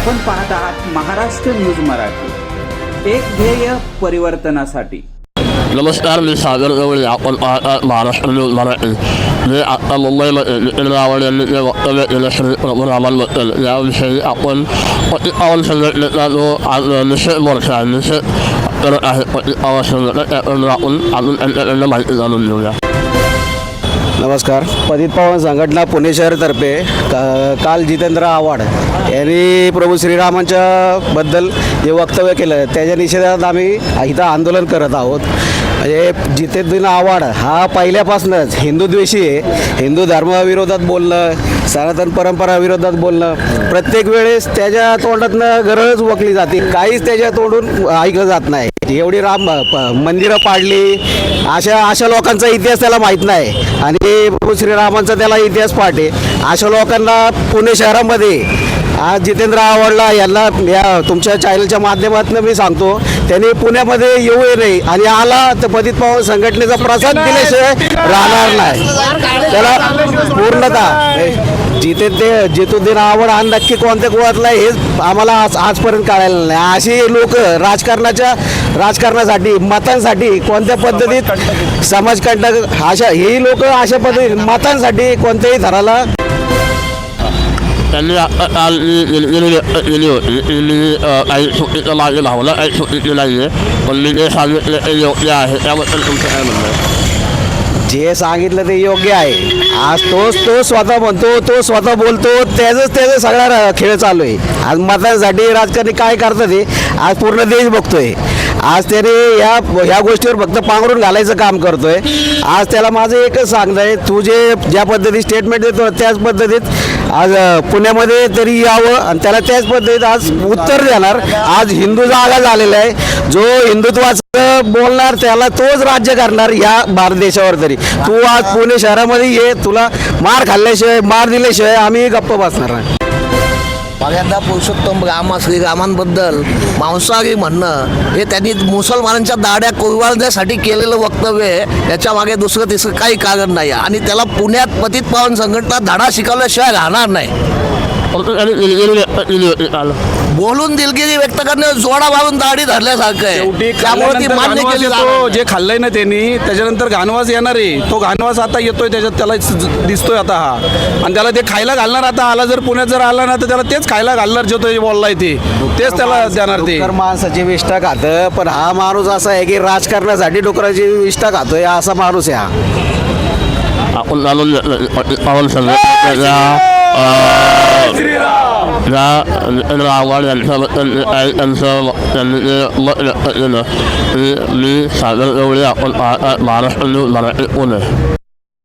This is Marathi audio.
आपण पाहत आहात महाराष्ट्र न्यूज मराठी. एक ध्येय परिवर्तनासाठी. नमस्कार मी सागर गवळी आपण पाहतात महाराष्ट्र न्यूज मराठी. मी आता मुंबईमध्ये नितीन रावळ यांनी जे वक्तव्य केलं श्री प्रभू रामांबद्दल याविषयी आपण पतिपावन संघटनेचा जो आज निषेध मोर्चा आहे निषेध करत आहे पतिपावन संघटना त्याकडून आपण अजून त्यांच्याकडनं माहिती जाणून घेऊया. नमस्कार. पतित पवन संघटना पुणे शहरतर्फे का काल जितेंद्र आव्हाड यांनी प्रभू श्रीरामांच्या बद्दल जे वक्तव्य केलं त्याच्या निषेधात आम्ही इथं आंदोलन करत आहोत. म्हणजे जितेंद्र आव्हाड हा पहिल्यापासूनच हिंदुद्वेषी आहे. हिंदू धर्माविरोधात बोलणं सनातन परंपराविरोधात बोलणं प्रत्येक वेळेस त्याच्या तोंडातनं गरज वकली जाते. काहीच त्याच्या तोंडून ऐकलं जात नाही. एवढी राम प- मंदिरं पाडली. अशा अशा लोकांचा इतिहास त्याला माहीत नाही. आणि प्रभू श्रीरामांचा त्याला इतिहास पाठ आहे अशा लोकांना पुणे शहरामध्ये आज जितेंद्र आवडला यांना या तुमच्या चॅनलच्या माध्यमातून मी सांगतो त्यांनी पुण्यामध्ये येऊ नये आणि आला तर पतित पावन संघटनेचा प्रसाद दिल्याशिवाय राहणार नाही. त्याला पूर्णतः जितेंद्र जितुद्दीन आवड हा नक्की कोणत्या कुळातला आहे हेच आम्हाला आज आजपर्यंत कळायला नाही. अशी लोक राजकारणाच्या राजकारणासाठी मतांसाठी कोणत्या पद्धतीत समाजकंटक अशा ही लोक अशा पद्धतीत मतांसाठी कोणत्याही थराला त्यांनी काही चुकीचं काही चुकीची नाही आहे. पण मी जे सांगितलं ते योग्य आहे त्याबद्दल तुमचं काय म्हणणं आहे? जे सांगितलं ते योग्य आहे. आज तोच तो स्वतः म्हणतो तो स्वतः बोलतो त्याचंच त्याचं सगळा र- खेळ चालू आहे. आज मतांसाठी राजकारणी काय करतात ते आज पूर्ण देश बघतोय. आज त्याने या ह्या गोष्टीवर फक्त पांघरून घालायचं काम करतोय. आज त्याला माझं एकच सांगणं आहे तू जे ज्या पद्धतीत स्टेटमेंट देतो त्याच पद्धतीत आज पुण्यामध्ये तरी यावं आणि त्याला त्याच पद्धतीत आज उत्तर देणार. आज हिंदू जागा झालेला आहे. जो हिंदुत्वाचं बोलणार त्याला तोच राज्य करणार या भारत देशावर तरी. तू आज पुणे शहरामध्ये ये तुला मार खाल्ल्याशिवाय मार दिल्याशिवाय आम्ही गप्प बसणार नाही. पहिल्यांदा पुरुषोत्तम रामा श्रीरामांबद्दल मांसाहारी म्हणणं हे त्यांनी मुसलमानांच्या दाड्या कोरवाळण्यासाठी केलेलं वक्तव्य आहे. याच्या मागे दुसरं तिसरं काही कारण नाही. आणि त्याला पुण्यात पतित पावन संघटना धडा शिकवल्याशिवाय राहणार नाही. बोलून दिलगिरी व्यक्त करणे जोडा मारून दाढी धरल्यासारखं आहे त्यामुळे ती मान्य केली जाणार. जे खाल्लंय ना त्यांनी त्याच्यानंतर घाणवास येणार आहे तो घाणवास आता येतोय त्याच्यात त्याला दिसतोय आता हा आणि त्याला ते खायला घालणार आता आला जर पुण्यात जर आला ना तर त्याला तेच खायला घालणार जो तो बोललाय ते तेच त्याला देणार ते माणसाची विष्ठा खातं पण हा माणूस असा आहे की राजकारणासाठी डुकराची विष्ठा खातोय असा माणूस आहे हा आपण जाणून घेतलं की पतिपावन संघटनेच्या या नितीन आव्हाड यांच्याबद्दल जे काही